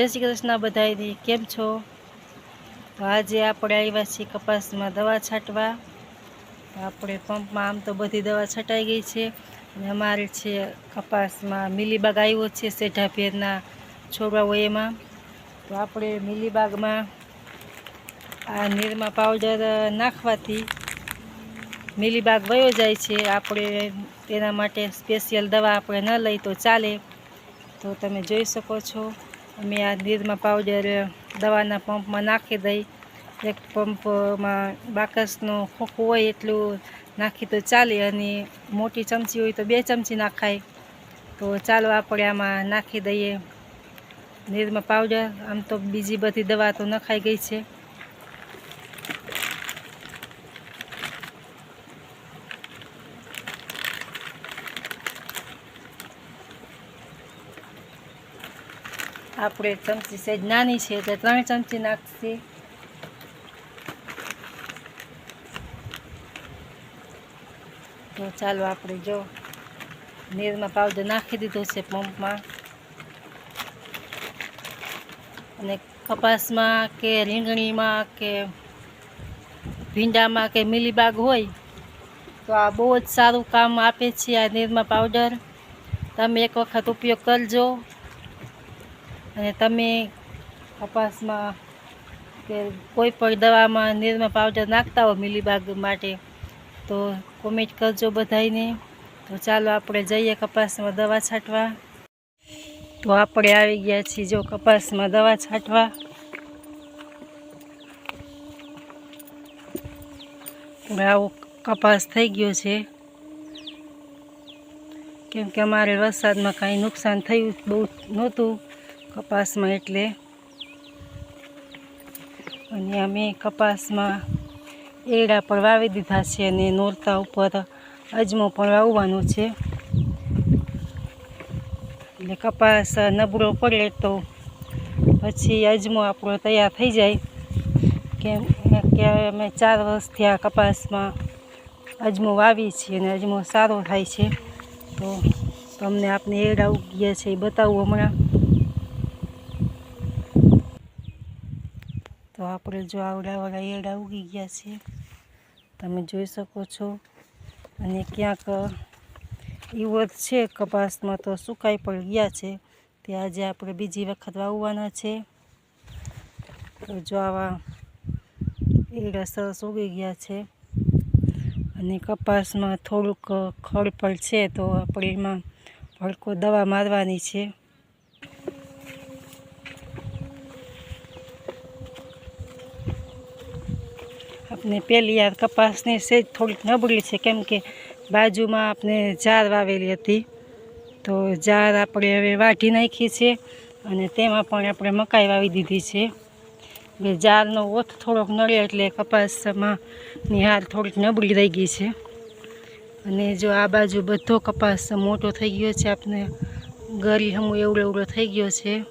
જય શ્રી કૃષ્ણ બધાને કેમ છો? તો આજે આપણે આવ્યા છીએ કપાસમાં દવા છાંટવા. આપણે પંપમાં આમ તો બધી દવા છટાઈ ગઈ છે. અને અમારે છે કપાસમાં મિલીબાગ આવ્યો છે સેઢા ભેરના છોડવાઓ એમાં. તો આપણે મિલીબાગમાં આ નિરમા પાવડર નાખવાથી મિલીબાગ વયો જાય છે. આપણે તેના માટે સ્પેશિયલ દવા આપણે ન લઈ તો ચાલે. તો તમે જોઈ શકો છો. અમે આ નિરમા પાવડર દવાના પંપમાં નાખી દઈ. એક પંપમાં બાકસનું ખોખું હોય એટલું નાખી તો ચાલે અને મોટી ચમચી હોય તો બે ચમચી નાખાય. તો ચાલો આપણે આમાં નાખી દઈએ. નિરમા પાવડર, આમ તો બીજી બધી દવા તો નખાઈ ગઈ છે. આપણે ચમચી સહેજ નાની છે એટલે ત્રણ ચમચી નાખશે. તો ચાલો આપણે જો નીરમાં પાવડર નાખી દીધો છે પંપમાં. અને કપાસમાં કે રીંગણીમાં કે ભીંડામાં કે મિલીબાગ હોય, તો આ બહુ જ સારું કામ આપે છે આ નિરમા પાવડર તમે એક વખત ઉપયોગ કરજો. અને તમે કપાસમાં કે કોઈ પણ દવામાં નિરમા પાવડર નાખતા હો મિલીબાગ માટે, તો કોમેન્ટ કરજો બધાને તો ચાલો આપણે જઈએ કપાસમાં દવા છાંટવા. તો આપણે આવી ગયા છીએ જો કપાસમાં દવા છાંટવા. આવો કપાસ થઈ ગયો છે. કેમ કે અમારે વરસાદમાં કાંઈ નુકસાન થયું બહુ નહોતું. કપાસમાં એટલે. અને અમે કપાસમાં એડા પણ વાવી દીધા છે અને નોરતા ઉપર અજમો પણ વાવવાનો છે. એટલે કપાસ નબળો પડે તો પછી અજમો આપણો તૈયાર થઈ જાય. કેમ કે અમે ચાર વર્ષથી આ કપાસમાં અજમો વાવી છીએ અને અજમો સારો થાય છે. તો તમને આપણે એડા ઉગ્યા છે એ બતાવું હમણાં. આપણે જો આવડાવાળા એડા ઉગી ગયા છે. તમે જોઈ શકો છો. અને ક્યાંક ઈવત છે કપાસમાં તો સુકાઈ પણ ગયા છે. તે આજે આપણે બીજી વખત વાવવાના છે. તો જો આવા એડા સરસ ઉગી ગયા છે. અને કપાસમાં થોડુંક ખડ પણ છે, તો આપણે એમાં ભડકો દવા મારવાની છે. આપણે પહેલી યાર કપાસની સેજ થોડીક નબળી છે, કેમ કે બાજુમાં આપણે જાર વાવેલી હતી. તો જાર આપણે હવે વાઢી નાખી છે અને તેમાં પણ આપણે મકાઈ વાવી દીધી છે. એટલે જારનો ઓથ થોડોક નળે એટલે કપાસમાં નિહાર થોડીક નબળી રહી ગઈ છે. અને જો આ બાજુ બધો કપાસ મોટો થઈ ગયો છે આપણે ગરી હમું એવડો એવડો થઈ ગયો છે.